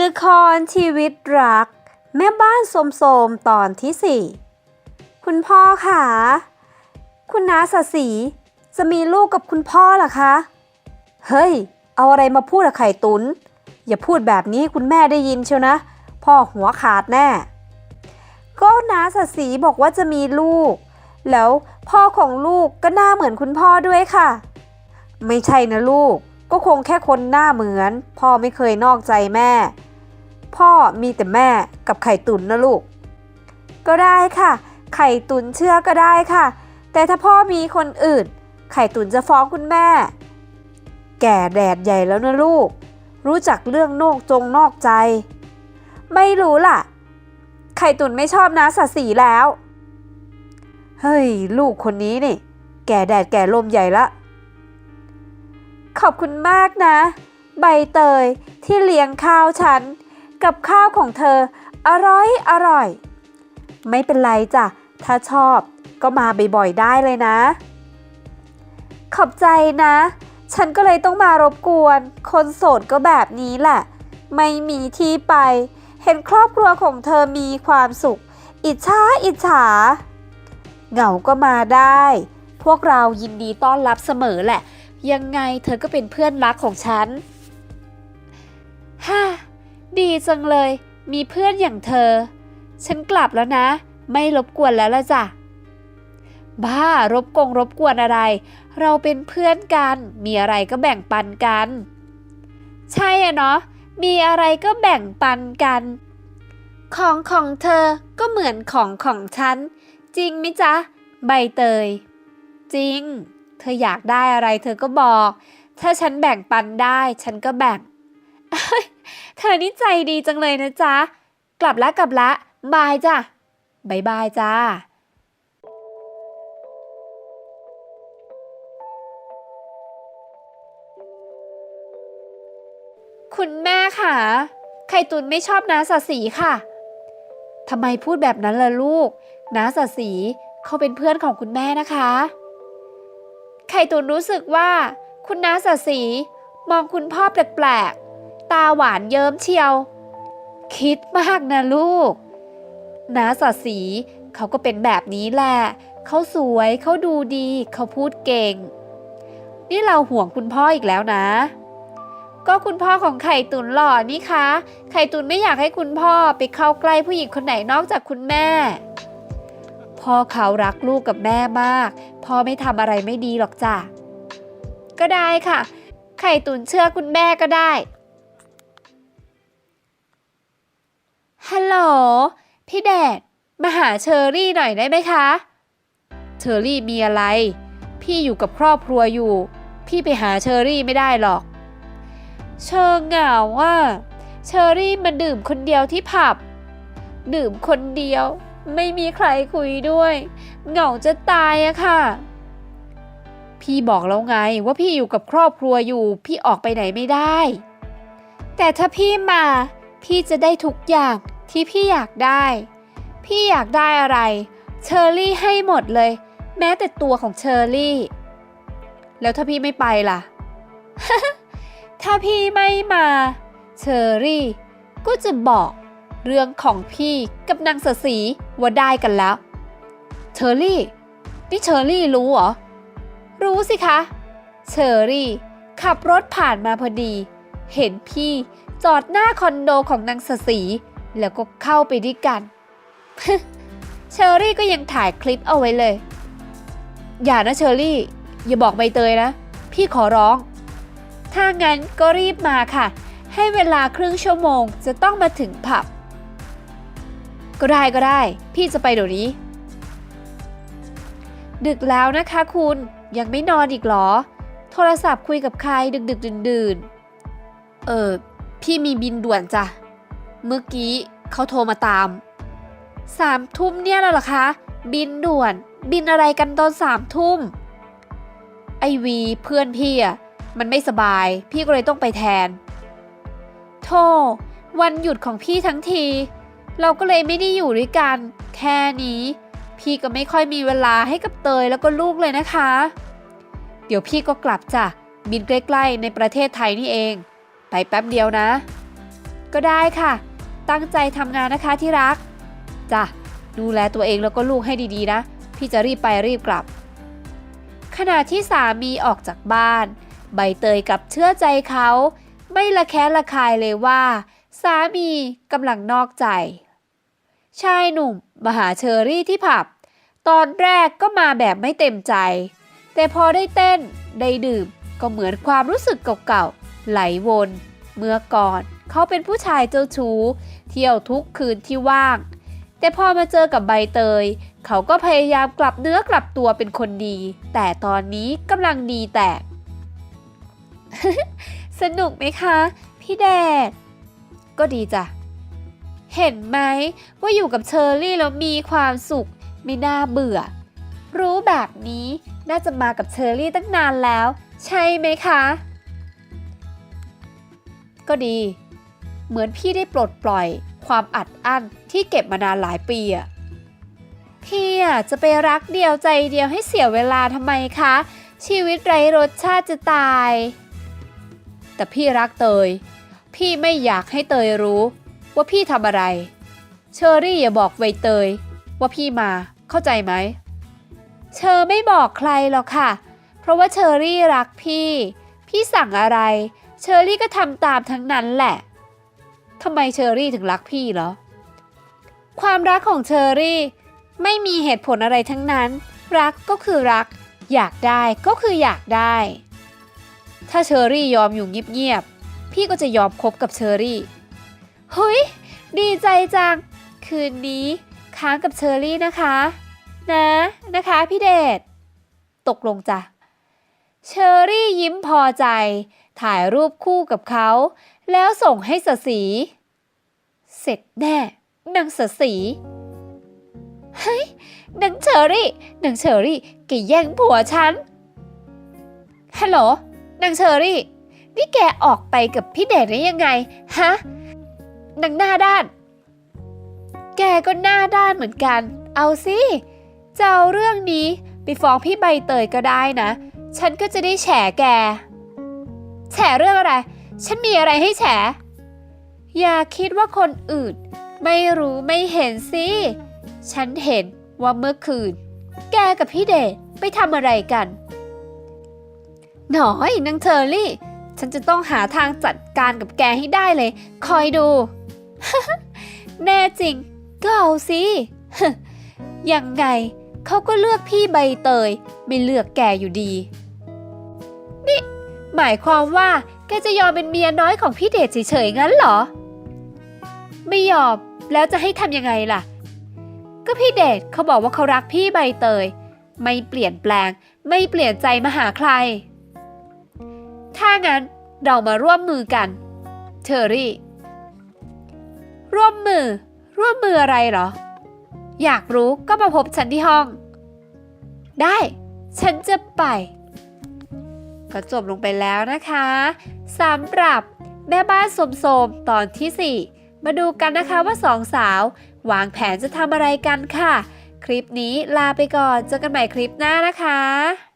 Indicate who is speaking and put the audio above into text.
Speaker 1: ละครชีวิตรัก แม่บ้านสมโสมตอนที่สี่คุณพ่อค่ะคุณน้าสสีจะมีลูกกับคุณพ่อหรอคะ เฮ้ย เอาอะไรมาพูดกับไข่ตุน อย่าพูดแบบนี้ให้คุณแม่ได้ยินเชียวนะ พ่อหัวขาดแน่ ก็น้าสสีบอกว่าจะมีลูก แล้วพ่อของลูกก็หน้าเหมือนคุณพ่อด้วยค่ะ ไม่ใช่นะลูก ก็คงแค่คนหน้าเหมือน พ่อไม่เคยนอกใจแม่ พ่อมีแต่แม่กับไข่ตุ๋นนะลูก ก็ได้ค่ะ ไข่ตุ๋นเชื่อก็ได้ค่ะ แต่ถ้าพ่อมีคนอื่น ไข่ตุ๋นจะฟ้องคุณแม่ แก่แดดใหญ่แล้วนะลูก รู้จักเรื่องนอกจงนอกใจ ไม่รู้ล่ะ ไข่ตุ๋นไม่ชอบนะสัตว์สีแล้ว เฮ้ย ลูกคนนี้นี่ แก่แดดแก่ลมใหญ่ละ ขอบคุณมากนะ ใบเตยที่เลี้ยงข้าวฉัน กับข้าวของเธอ อร่อยอร่อย ไม่เป็นไรจ้ะ ถ้าชอบก็มาบ่อยๆได้เลยนะ ขอบใจนะ ฉันก็เลยต้องมารบกวน คนโสดก็แบบนี้แหละ ไม่มีที่ไป เห็นครอบครัวของเธอมีความสุข อิจฉาอิจฉา เหงาก็มาได้ พวกเรายินดีต้อนรับเสมอแหละ ยังไงเธอก็เป็นเพื่อนรักของฉัน ฮ่า ดีจังเลย มีเพื่อนอย่างเธอ ฉันกลับแล้วนะ ไม่รบกวนแล้วละจ้ะ บ้ารบกงรบกวนอะไร เราเป็นเพื่อนกัน มีอะไรก็แบ่งปันกัน ใช่อะเนาะ มีอะไรก็แบ่งปันกัน ของของเธอก็เหมือนของของฉัน จริงไหมจ๊ะ ใบเตย จริง เธออยากได้อะไรเธอก็บอก ถ้าฉันแบ่งปันได้ ฉันก็แบ่ง เธอนี่ใจดีจังเลยนะจ๊ะ กลับละกลับละบายจ้ะบายบายจ้าคุณแม่ค่ะ ไข่ตุนไม่ชอบน้าสสีค่ะทำไมพูดแบบนั้นล่ะลูก น้าสสีเขาเป็นเพื่อนของคุณแม่นะคะ ไข่ตุนรู้สึกว่า คุณน้าสสีมองคุณพ่อแปลกๆ ตาหวานเยิ้มเชียว คิดมากนะลูก น้าสสีเขาก็เป็นแบบนี้แหละ เขาสวยเขาดูดี เขาพูดเก่ง นี่เราห่วงคุณพ่ออีกแล้วนะ ก็คุณพ่อของไข่ตุนหล่อนี่คะ ไข่ตุนไม่อยากให้คุณพ่อไปเข้าใกล้ผู้หญิงคนไหนนอกจากคุณแม่ พ่อเขารักลูกกับแม่มาก พ่อไม่ทำอะไรไม่ดีหรอกจ้ะ ก็ได้ค่ะ ไข่ตุนเชื่อคุณแม่ก็ได้ ฮัลโหล พี่แดด มาหาเชอรี่หน่อยได้ไหมคะ เชอรี่มีอะไร พี่อยู่กับครอบครัวอยู่ พี่ไปหาเชอรี่ไม่ได้หรอก เชอเหงาอะเชอรี่มาดื่มคนเดียวที่ผับ ดื่มคนเดียว ไม่มีใครคุยด้วย เหงาจะตายอะค่ะ พี่บอกแล้วไงว่าพี่อยู่กับครอบครัวอยู่ พี่ออกไปไหนไม่ได้ แต่ถ้าพี่มา พี่จะได้ทุกอย่างที่พี่อยากได้ พี่อยากได้อะไร เชอรี่ให้หมดเลย แม้แต่ตัวของเชอรี่ แล้วถ้าพี่ไม่ไปล่ะ ถ้าพี่ไม่มา เชอรี่ก็จะบอก เรื่องของพี่กับนางเสสีว่าได้กันแล้ว เชอรี่ นี่เชอรี่รู้เหรอ รู้สิคะ เชอรี่ ขับรถผ่านมาพอดี เห็นพี่จอดหน้าคอนโดของนางสสี แล้วก็เข้าไปด้วยกัน เชอรี่ก็ยังถ่ายคลิปเอาไว้เลย อย่านะเชอรี่ อย่าบอกใบเตยนะ พี่ขอร้อง ถ้างั้นก็รีบมาค่ะ ให้เวลาครึ่งชั่วโมงจะต้องมาถึงผับ ก็ได้ก็ได้ พี่จะไปเดี๋ยวนี้ ดึกแล้วนะคะคุณยังไม่นอนอีกหรอ โทรศัพท์คุยกับใครดึกดึกดื่นดื่นๆเออพี่มีบินด่วนจ้ะ เมื่อกี้เขาโทรมาตามสามทุ่มเนี่ยแล้วหรอคะ บินด่วน บินอะไรกันตอนสามทุ่ม ไอวีเพื่อนพี่อะมันไม่สบาย พี่ก็เลยต้องไปแทนโธ่วันหยุดของพี่ทั้งที เราก็เลยไม่ได้อยู่ด้วยกัน แค่นี้ พี่ก็ไม่ค่อยมีเวลาให้กับเตยแล้วก็ลูกเลยนะคะ เดี๋ยวพี่ก็กลับจ้ะบินใกล้ๆในประเทศไทยนี่เอง ไปแป๊บเดียวนะ ก็ได้ค่ะ ตั้งใจทำงานนะคะที่รักจ้ะดูแลตัวเองแล้วก็ลูกให้ดีๆนะ พี่จะรีบไปรีบกลับ ขณะที่สามีออกจากบ้าน ใบเตยกับเชื่อใจเขา ไม่ละแคะละคายเลยว่า สามีกำลังนอกใจ ชายหนุ่มมาหาเชอรี่ที่ผับ ตอนแรกก็มาแบบไม่เต็มใจ แต่พอได้เต้นได้ดื่มก็เหมือนความรู้สึกเก่าๆไหลวน เมื่อก่อนเขาเป็นผู้ชายเจ้าชู้ เที่ยวทุกคืนที่ว่าง แต่พอมาเจอกับใบเตย เขาก็พยายามกลับเนื้อกลับตัวเป็นคนดี แต่ตอนนี้กำลังดีแตก สนุกไหมคะ พี่แดด ก็ดีจ้ะ เห็นไหมว่าอยู่กับเชอรี่แล้วมีความสุข ไม่น่าเบื่อ รู้แบบนี้น่าจะมากับเชอรี่ตั้งนานแล้ว ใช่ไหมคะ ก็ดี เหมือนพี่ได้ปลดปล่อย ความอัดอั้นที่เก็บมานานหลายปีอะพี่อะจะไปรักเดียวใจเดียวให้เสียเวลาทำไมคะ ชีวิตไร้รสชาติจะตาย แต่พี่รักเตย พี่ไม่อยากให้เตยรู้ ว่าพี่ทำอะไร เชอรี่อย่าบอกใบเตย ว่าพี่มาเข้าใจไหม เชอไม่บอกใครหรอกค่ะ เพราะว่าเชอรี่รักพี่ พี่สั่งอะไร เชอรี่ก็ทำตามทั้งนั้นแหละทำไมเชอรี่ถึงรักพี่เหรอ ความรักของเชอรี่ ไม่มีเหตุผลอะไรทั้งนั้น รักก็คือรัก อยากได้ก็คืออยากได้ ถ้าเชอรี่ยอมอยู่เงียบ พี่ก็จะยอมคบกับเชอรี่เฮ้ยดีใจจัง คืนนี้ค้างกับเชอรี่นะคะ นะนะคะพี่เดชตกลงจ้ะเชอรี่ยิ้มพอใจ ถ่ายรูปคู่กับเขา แล้วส่งให้สสี เสร็จแน่นางสสีเฮ้ยนางเชอรี่นางเชอรี่แกแย่งผัวฉันฮัลโหลนางเชอรี่ นี่แกออกไปกับพี่เดชได้ยังไง ฮะนางหน้าด้าน แกก็หน้าด้านเหมือนกัน เอาสิจะเอาเรื่องนี้ไปฟ้องพี่ใบเตยก็ได้นะ ฉันก็จะได้แฉแก แฉเรื่องอะไร ฉันมีอะไรให้แฉ อย่าคิดว่าคนอื่น ไม่รู้ไม่เห็นสิ ฉันเห็นว่าเมื่อคืน แกกับพี่เดชไปทำอะไรกัน หน่อยนางเทอร์รี่ ฉันจะต้องหาทางจัดการกับแกให้ได้เลย คอยดู แน่จริง ก็เอาสิยังไงเขาก็เลือกพี่ใบเตย ไม่เลือกแกอยู่ดี นี่ หมายความว่า แกจะยอมเป็นเมียน้อยของพี่เดชเฉยๆงั้นเหรอ ไม่ยอมแล้วจะให้ทำยังไงล่ะ ก็พี่เดชเขาบอกว่าเขารักพี่ใบเตย ไม่เปลี่ยนแปลง ไม่เปลี่ยนใจมาหาใคร ถ้างั้นเรามาร่วมมือกันเชอรี่ ร่วมมือ ร่วมมืออะไรเหรอ อยากรู้ก็มาพบฉันที่ห้อง ได้ ฉันจะไป ก็จบลงไปแล้วนะคะสำหรับแม่บ้านสมโสมตอนที่ 4 มาดูกันนะคะว่าสองสาว วางแผนจะทำอะไรกันค่ะ คลิปนี้ลาไปก่อน เจอกันใหม่คลิปหน้านะคะ